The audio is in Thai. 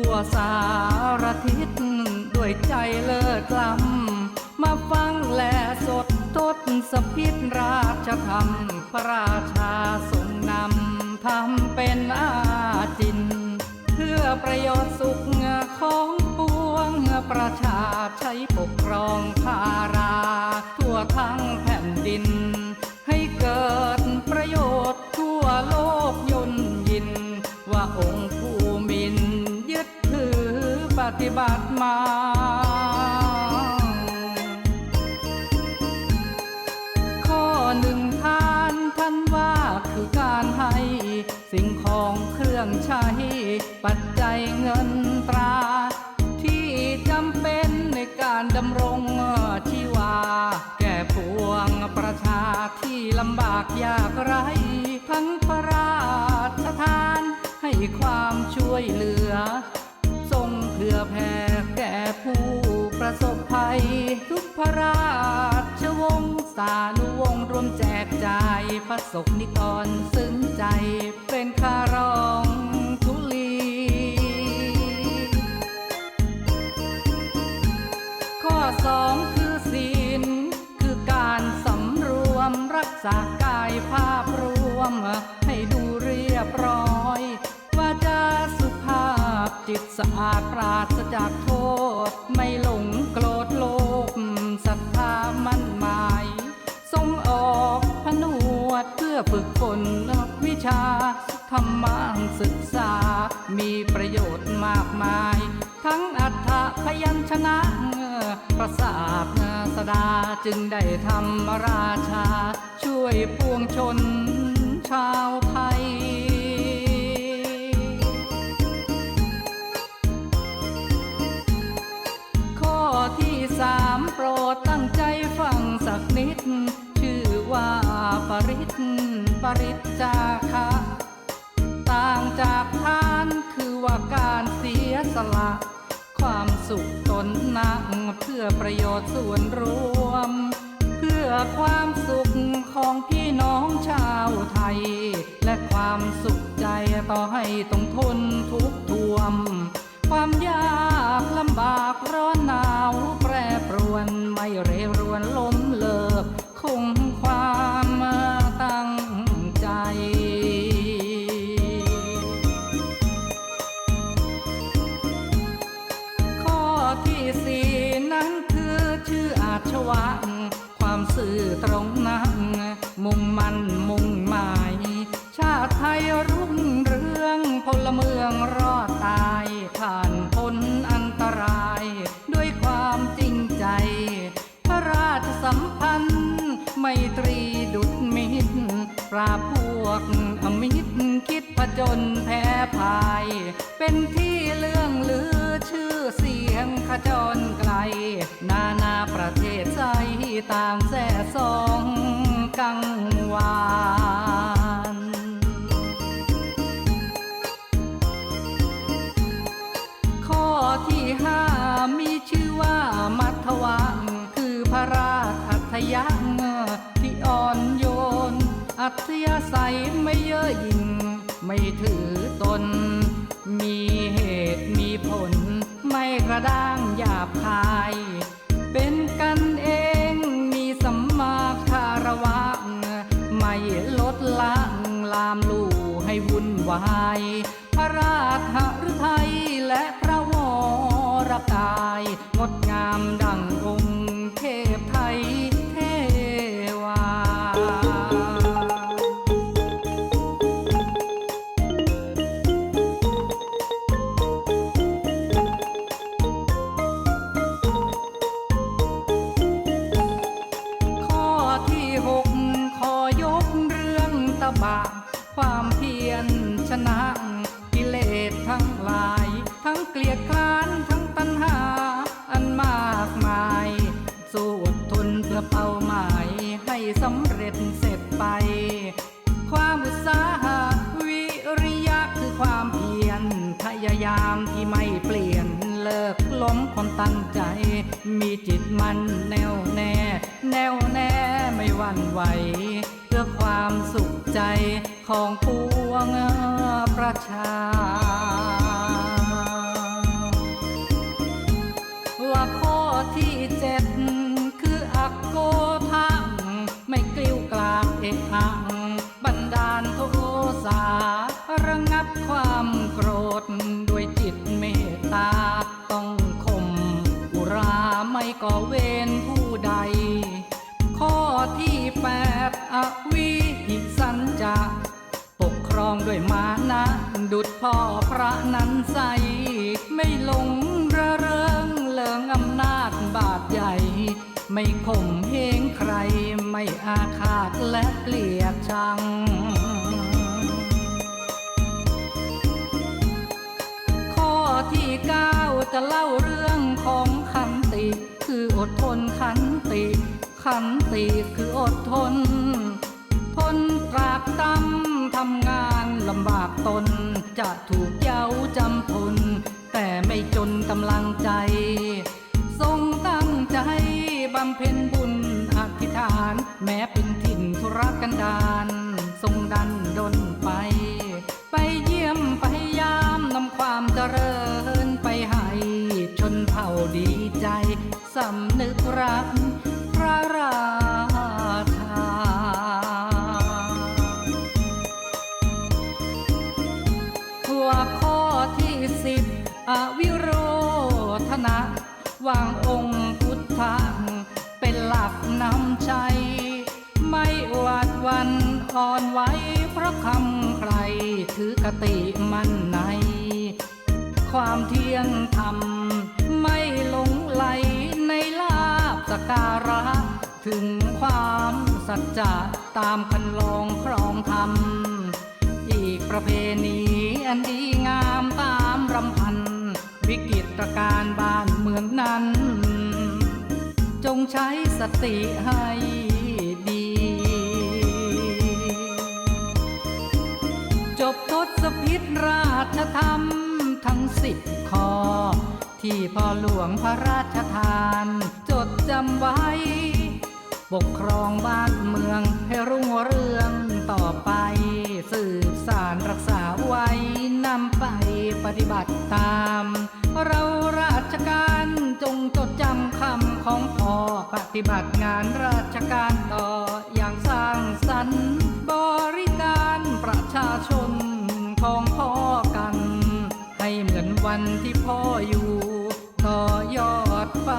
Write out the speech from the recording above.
ทั่วสารทิศด้วยใจเลิศล้ำมาฟังแลสดทดสพิษราชธรรมพระราชาทรงนำทำ เป็นอาจิน เพื่อประโยชน์สุขของปวงประชาใช้ปกครองภารา ทั่วทั้งแผ่นดิน ให้เกิดประโยชน์ทั่วโลกยนยิน ว่าองค์ผู้มิน ยึดถือปฏิบัติมา สิ่งของเครื่องใช้ ปัจจัยเงินตรา ที่จำเป็นในการดำรงชีวา แก่พวงประชาที่ลำบากยากไรทั้งพระราชทาน ให้ความช่วยเหลือ ทรงเพื่อแผ่แก่ผู้ประสบภัย ทุกพระราชวงศ์สาน แจพระสกนิกรซึ้งใจเป็นคารองทุลี ข้อสองคือศีล คือการสำรวมรักษากายภาพรวม ให้ดูเรียบร้อยว่าจะสุภาพจิตสะอาดปราศจากโทษไม่ อฝึกฝนวิชาธรรมะศึกษา มีประโยชน์มากมาย ทั้งอัฏฐพยัญชนะประสาทสดาจึงได้ทำราชา ช่วยปวงชนชาวไทยข้อที่สามโปรดตั้งใจฟังสักนิด นนักเพื่อประโยชน์ส่วนรวม เพื่อความสุขของพี่น้องชาวไทย และความสุขใจต่อให้ต้องทนทุกข์ทวม ความยากลำบากร้อนหนาวแปรปรวนไม่เรรวนล้มเลิกคง อตรงนั้นมุ่งมันมุ่งหมาย ชาติไทยรุ่งเรืองพลเมืองรอดตายผ่านพ้นอันตราย ด้วยความจริงใจ พระราชสัมพันธ์ไมตรีดุดมิตรปราบพวกอมิตรคิดผจญแพ้ภาย เป็นที่เรื่องลือ งขจรไกล นานาประเทศใจต่างแส่สองกังวานข้อที่ห้ามีชื่อว่ามัทวังคือพระราชอัธยักษ์ที่อ่อนโยน อัธยาศัยไม่เย่อหยิ่งไม่ถือตน มีเหตุมี กระด้างหยาบคาย เป็นกันเองมีสัมมาคารวะ ไม่ลดละลามลู่ให้วุ่นวาย พระราชหฤทัยและพระวรกาย งดงามดังองค์เทพไทย ชนะกิเลสทั้งหลาย ทั้งเกลียดค้านทั้งตัณหา อันมากมาย สู้อดทนเพื่อเป้าหมายให้สำเร็จเสร็จไป ความอุตสาหะวิริยะคือความเพียรพยายามที่ไม่เปลี่ยนเลิกล้มคนตั้งใจ มีจิตมันแน่วแน่ แน่วแน่ไม่หวั่นไหว เพื่อความสุข ใจของปวงประชา ว่าข้อที่เจ็ดคืออักโกทังไม่กลิ้วกลาดเอะอังบันดาลโทสาระงับความโกรธด้วยจิตเมตตา ต้องข่มอุราไม่ก่อเวรผู้ใด ข้อที่แปดอวิ ด้วยมานะ ดุดพ่อพระนั้นใส ไม่หลงระเริงเลิงอำนาจบาดใหญ่ ไม่ข่มเหงใคร ไม่อาฆาตและเกลียดชังข้อที่เก้าจะเล่าเรื่องของขันติ คืออดทนขันติ ขันติคืออดทน ทนตรากตำทำงานำบากตน จะถูกเย้าจำทนแต่ไม่จนกำลังใจ ทรงตั้งใจบำเพ็ญบุญอธิษฐาน แม้เป็นถิ่นธุรกันดารทรงดันดนไป ไปเยี่ยมพยายามนำความเจริญไปให้ชนเผ่าดีใจ สำนึกรักพระรา วางองค์พุทธังเป็นหลักนำใจ ไม่หวาดวันอ่อนไหวเพราะคำใครถือกติมันใน ความเที่ยงธรรมไม่หลงไหลในลาบสการะ ถึงความสัจจะตามคันลองครองธรรม อีกประเพณีอันดีงามตามรำพัน วิกฤตการบ้านเมืองนั้น จงใช้สติให้ดี จบทศพิษราชธรรมทั้งสิบข้อ ที่พ่อหลวงพระราชทาน จดจำไว้ ปกครองบ้านเมืองให้รุ่งเรืองต่อไป สืบสารรักษาไว้นำไปปฏิบัติตาม เราราชการจงจดจำคำของพ่อปฏิบัติงานราชการต่ออย่างสร้างสรรค์บริการประชาชนของพ่อกัน ให้เหมือนวันที่พ่ออยู่ ต่อยอดไป